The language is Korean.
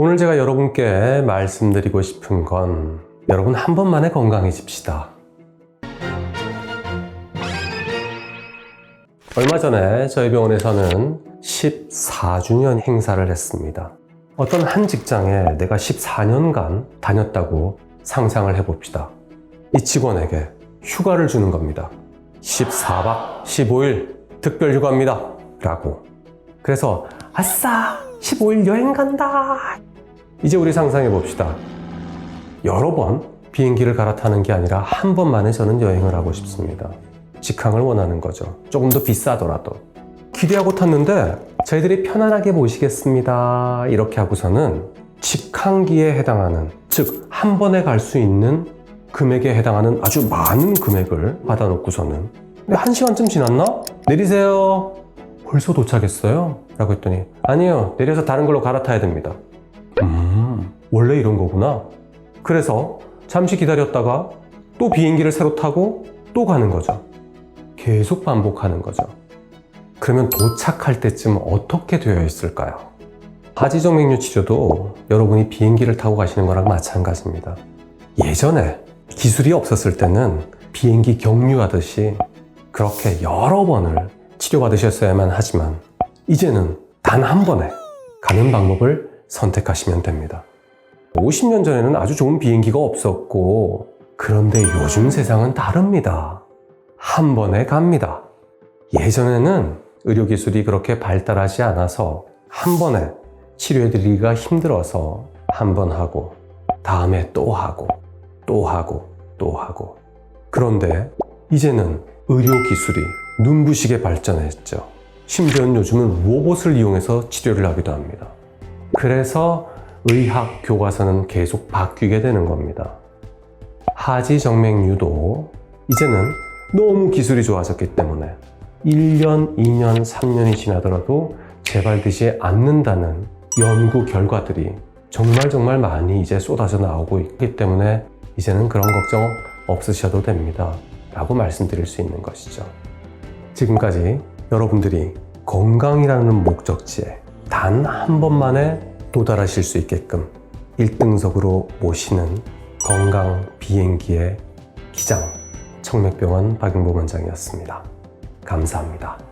오늘 제가 여러분께 말씀드리고 싶은 건 여러분 한 번만에 건강해집시다. 얼마 전에 저희 병원에서는 14주년 행사를 했습니다. 어떤 한 직장에 내가 14년간 다녔다고 상상을 해봅시다. 이 직원에게 휴가를 주는 겁니다. 14박 15일 특별 휴가입니다. 라고. 그래서 아싸! 15일 여행 간다! 이제 우리 상상해 봅시다. 여러 번 비행기를 갈아타는 게 아니라 한 번만에 저는 여행을 하고 싶습니다. 직항을 원하는 거죠. 조금 더 비싸더라도. 기대하고 탔는데 저희들이 편안하게 모시겠습니다. 이렇게 하고서는 직항기에 해당하는, 즉, 한 번에 갈 수 있는 금액에 해당하는 아주 많은 금액을 받아놓고서는 근데 한 시간쯤 지났나? 내리세요. 벌써 도착했어요? 라고 했더니 아니요. 내려서 다른 걸로 갈아타야 됩니다. 음, 원래 이런 거구나. 그래서 잠시 기다렸다가 또 비행기를 새로 타고 또 가는 거죠. 계속 반복하는 거죠. 그러면 도착할 때쯤 어떻게 되어 있을까요? 하지정맥류 치료도 여러분이 비행기를 타고 가시는 거랑 마찬가지입니다. 예전에 기술이 없었을 때는 비행기 경유하듯이 그렇게 여러 번을 치료받으셨어야만 하지만 이제는 단 한 번에 가는 방법을 선택하시면 됩니다. 50년 전에는 아주 좋은 비행기가 없었고 그런데 요즘 세상은 다릅니다. 한 번에 갑니다. 예전에는 의료기술이 그렇게 발달하지 않아서 한 번에 치료해드리기가 힘들어서 한 번 하고 다음에 또 하고 또 하고 또 하고 그런데 이제는 의료기술이 눈부시게 발전했죠. 심지어는 요즘은 로봇을 이용해서 치료를 하기도 합니다. 그래서 의학 교과서는 계속 바뀌게 되는 겁니다. 하지 정맥류도 이제는 너무 기술이 좋아졌기 때문에 1년, 2년, 3년이 지나더라도 재발되지 않는다는 연구 결과들이 정말 정말 많이 이제 쏟아져 나오고 있기 때문에 이제는 그런 걱정 없으셔도 됩니다. 라고 말씀드릴 수 있는 것이죠. 지금까지 여러분들이 건강이라는 목적지에 단 한 번만에 도달하실 수 있게끔 1등석으로 모시는 건강 비행기의 기장 청맥병원 박용보 원장이었습니다. 감사합니다.